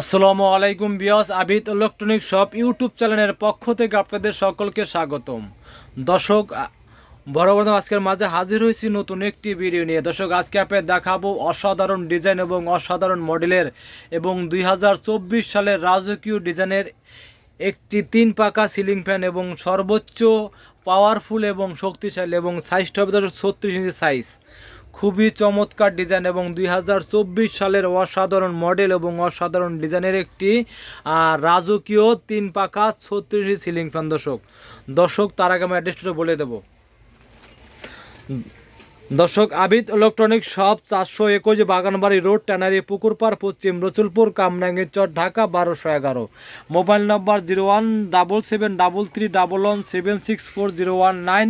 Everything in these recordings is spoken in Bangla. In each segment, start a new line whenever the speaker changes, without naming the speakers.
আসসালামু আলাইকুম Biyas Abid electronic shop YouTube চ্যানেলের পক্ষ থেকে আপনাদের সকলকে স্বাগতম। দর্শক বড় আজকের মাঝে হাজির হয়েছি নতুন একটি ভিডিও নিয়ে। দর্শক, আজকে আপনাদের দেখাবো অসাধারণ ডিজাইন এবং অসাধারণ মডেলের এবং দুই হাজার চব্বিশ সালের রাজকীয় ডিজাইনের একটি তিন পাকা সিলিং ফ্যান এবং সর্বোচ্চ পাওয়ারফুল এবং শক্তিশালী এবং সাইজটা হবে দর্শক ছত্রিশ ইঞ্চি সাইজ খুবই চমৎকার ডিজাইন এবং দুই হাজার চব্বিশ সালের অসাধারণ মডেল এবং অসাধারণ ডিজাইনের একটি রাজকীয় তিন পাখা ছত্রিশ সিলিং ফ্যান দর্শক দর্শক, তার আগে আমি অ্যাড্রেসটা বলে দেবো। দর্শক, আবিদ ইলেকট্রনিক শপ চারশো একুশ বাগানবাড়ি রোড, ট্যানারি পুকুরপাড় পশ্চিম রসুলপুর কামরাঙ্গীর চর, ঢাকা বারোশো এগারো। মোবাইল নম্বর zero one double seven double three double one seven six four zero one nine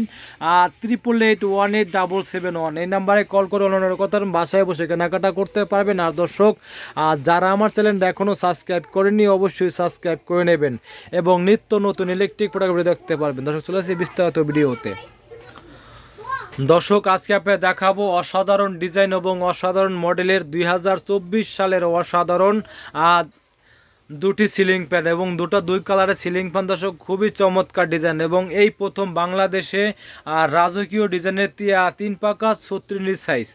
আর triple eight one eight double seven one. এই নাম্বারে কল করে অন্যান্য কথা বাসায় বসে কেনাকাটা করতে পারবেন। আর দর্শক, আর যারা আমার চ্যানেলটা এখনও সাবস্ক্রাইব করেননি, অবশ্যই সাবস্ক্রাইব করে নেবেন এবং নিত্য নতুন ইলেকট্রিক প্রোডাক্ট দেখতে পারবেন। দর্শক, চলে আসি বিস্তারিত ভিডিওতে। দর্শক, আজকে আপনাকে দেখাবো অসাধারণ ডিজাইন এবং অসাধারণ মডেলের দুই হাজার চব্বিশ সালের অসাধারণ দুটি সিলিং ফ্যান এবং দুটো দুই কালারের সিলিং ফ্যান দর্শক, খুবই চমৎকার ডিজাইন এবং এই প্রথম বাংলাদেশে রাজকীয় ডিজাইনের তিন পাকা ছত্রিশ সাইজ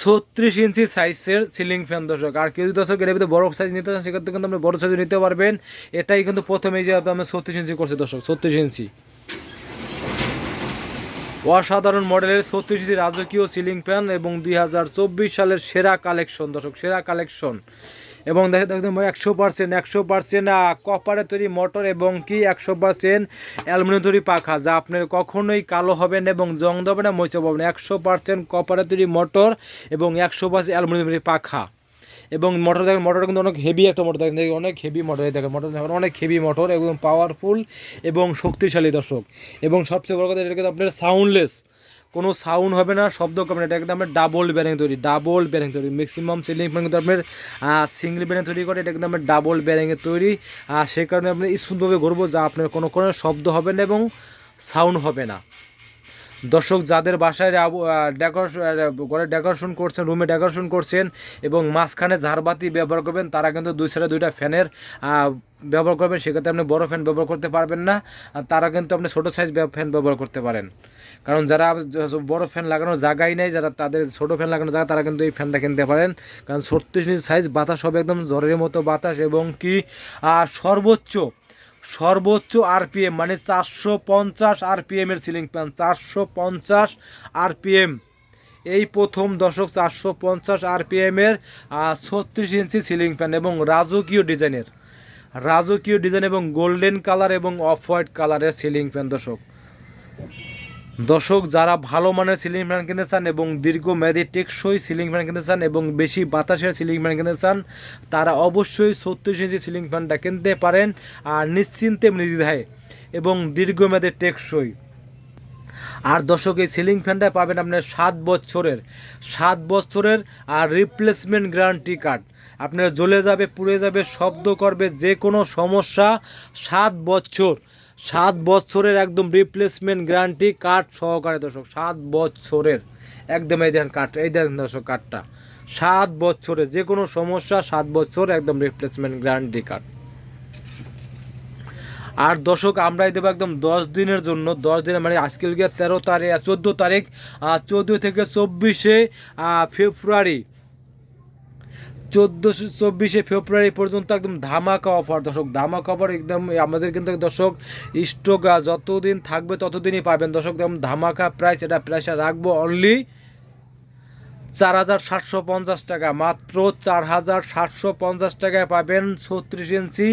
ছত্রিশ ইঞ্চি সাইজের সিলিং ফ্যান। দর্শক, আর কেউ দর্শক এর ভিতরে বড় সাইজ নিতে চান, সেক্ষেত্রে কিন্তু আপনি বড় সাইজ নিতে পারবেন। এটাই কিন্তু প্রথমেই যে আমি ছত্রিশ ইঞ্চি করছি দর্শক, ছত্রিশ ইঞ্চি। অসাধারণ মডেলের ছত্রিশ ইঞ্চি রাজকীয় সিলিং ফ্যান এবং দুই হাজার চব্বিশ সালের সেরা কালেকশন, দর্শক, সেরা কালেকশন। এবং দেখে একদম একশো পার্সেন্ট একশো পার্সেন্ট কপারে তৈরি মোটর এবং কি একশো পার্সেন্ট অ্যালুমিনিয়াম তৈরি পাখা, যা আপনার কখনোই কালো হবে না এবং জং দেবে না মইচা পাবে না। একশো পার্সেন্ট কপারে তৈরি মোটর এবং একশো পার্সেন্ট অ্যালুমিনিয়াম তৈরি পাখা। এবং মোটর দেখেন মোটরটা কিন্তু অনেক হেভি একটা মোটর দেখেন অনেক হেভি মোটর দেখেন মোটর দেখেন, অনেক হেভি মোটর এবং পাওয়ারফুল এবং শক্তিশালী দর্শক। এবং সবচেয়ে বড় কথা এটা কিন্তু আপনার সাউন্ডলেস কোনো সাউন্ড হবে না, শব্দ কমে না, এটা কিন্তু আপনার ডাবল ব্যারিং তৈরি ডাবল ব্যারিং তৈরি। ম্যাক্সিমাম সিলিং ফ্যান কিন্তু আপনার সিঙ্গেল ব্যারিং তৈরি করে, এটা কিন্তু আপনার ডাবল ব্যারিংয়ের তৈরি। আর সেই কারণে আপনি স্মুথভাবে ঘুরবো, যা আপনার কোনো কোনো শব্দ হবে না এবং সাউন্ড হবে না। দর্শক যাদের বাসায় ডেকোরেশন ঘরে ডেকোরেশন করছেন, রুমে ডেকোরেশন করছেন এবং মাঝখানে ঝাড়বাতি ব্যবহার করবেন, তারা কিন্তু দুই সাইডে দুইটা ফ্যানের ব্যবহার করবেন। সেক্ষেত্রে আপনি বড় ফ্যান ব্যবহার করতে পারবেন না তারা কিন্তু আপনি ছোটো সাইজ ফ্যান ব্যবহার করতে পারেন। কারণ যারা বড় ফ্যান লাগানোর জায়গাই নেই, যারা তাদের ছোটো ফ্যান লাগানোর জায়গা তারা কিন্তু এই ফ্যানটা কিনতে পারেন। কারণ ছত্রিশ ইঞ্চ সাইজ বাতাস হবে একদম জ্বরের মতো বাতাস এবং কি সর্বোচ্চ সর্বোচ্চ আরপিএম মানে চারশো পঞ্চাশ আরপিএম এর সিলিং ফ্যান চারশো পঞ্চাশ আরপিএম এই প্রথম দশক চারশো পঞ্চাশ আরপিএম এর ছত্রিশ ইঞ্চি সিলিং ফ্যান এবং রাজকীয় ডিজাইনের। রাজকীয় ডিজাইন এবং গোল্ডেন কালার এবং অফ হোয়াইট কালারের সিলিং ফ্যান দর্শক দর্শক, যারা ভালো মানের সিলিং ফ্যান কিনতে চান এবং দীর্ঘ দীর্ঘমেয়াদী টেকসই সিলিং ফ্যান কিনতে চান এবং বেশি বাতাসের সিলিং ফ্যান কিনতে চান, তারা অবশ্যই ছত্রিশ ইঞ্চি সিলিং ফ্যানটা কিনতে পারেন আর নিশ্চিন্তে নির্দ্বিধায় এবং দীর্ঘমেয়াদী টেকসই। আর দর্শক, এই সিলিং ফ্যানটা পাবেন আপনার সাত বছরের সাত বছরের আর রিপ্লেসমেন্ট গ্যারান্টি কার্ড আপনার জ্বলে যাবে, পুড়ে যাবে, শব্দ করবে, যে কোনো সমস্যা সাত বছর। সাত বছরের একদম রিপ্লেসমেন্ট গ্যারান্টি কার্ড সহকারে দর্শক, সাত বছরের। একদম এই দেখেন কার্ড এই দেখেন দর্শক কার্ডটা সাত বছরের, যে কোনো সমস্যা সাত বছর একদম রিপ্লেসমেন্ট গ্যারান্টি কার্ড আর দর্শক, আমরাই দেবো একদম দশ দিনের জন্য, দশ দিনের মানে আজকে গিয়ে তেরো তারিখ চোদ্দ তারিখ চোদ্দ থেকে চব্বিশে ফেব্রুয়ারি। চোদ্দোশো চব্বিশে ফেব্রুয়ারি পর্যন্ত একদম ধামাকা অফার দর্শক, ধামাকা অফার একদম, আমাদের কিন্তু দর্শক স্টক যতদিন থাকবে ততদিনই পাবেন। দর্শক, একদম ধামাকা প্রাইস এটা প্রাইসটা রাখব অনলি চার হাজার সাতশো পঞ্চাশ টাকা। মাত্র চার হাজার সাতশো পঞ্চাশ টাকায় পাবেন ছত্রিশ ইঞ্চি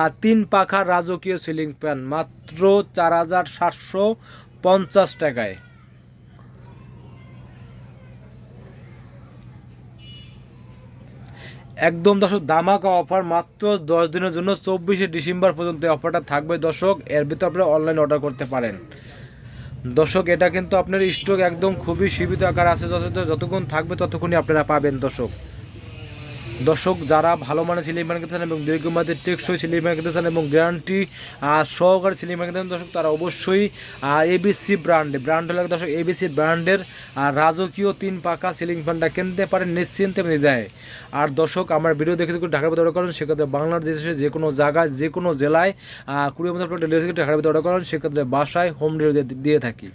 আর তিন পাখার রাজকীয় সিলিং ফ্যান মাত্র চার হাজার সাতশো পঞ্চাশ টাকায়। একদম দর্শক দামাকা অফার মাত্র দশ দিনের জন্য চব্বিশে ডিসেম্বর পর্যন্ত অফারটা থাকবে। দর্শক, এর ভিতরে আপনারা অনলাইন অর্ডার করতে পারেন। দর্শক, এটা কিন্তু আপনার স্টক একদম খুবই সীমিত আকার আছে যত যতক্ষণ থাকবে ততক্ষণই আপনারা পাবেন দর্শক। দর্শক, যারা ভালো মানের সিলিং ফ্যান কিনতে চান এবং দীর্ঘমেয়াদী টেকসই সিলিং ফ্যান কিনতে চান এবং গ্যারান্টি সহকারে সিলিং ফ্যান কিনতে চান, দর্শক, তারা অবশ্যই এবিসি ব্র্যান্ড ব্র্যান্ড হলে দর্শক এবিসি ব্র্যান্ডের রাজকীয় তিন পাকা সিলিং ফ্যানটা কিনতে পারেন, নিশ্চিন্তে দেয় আর দর্শক, আমার ভিডিও দেখে যদি ঢাকার ভিতরে অর্ডার করেন, সেক্ষেত্রে বাংলাদেশে যে কোনো জায়গায়, যে কোনো জেলায় কুড়ি মতো ডেলিভারি ঢাকার ভিতরে অর্ডার করেন, সেক্ষেত্রে বাসায় হোম ডেলিভারি দিয়ে থাকি।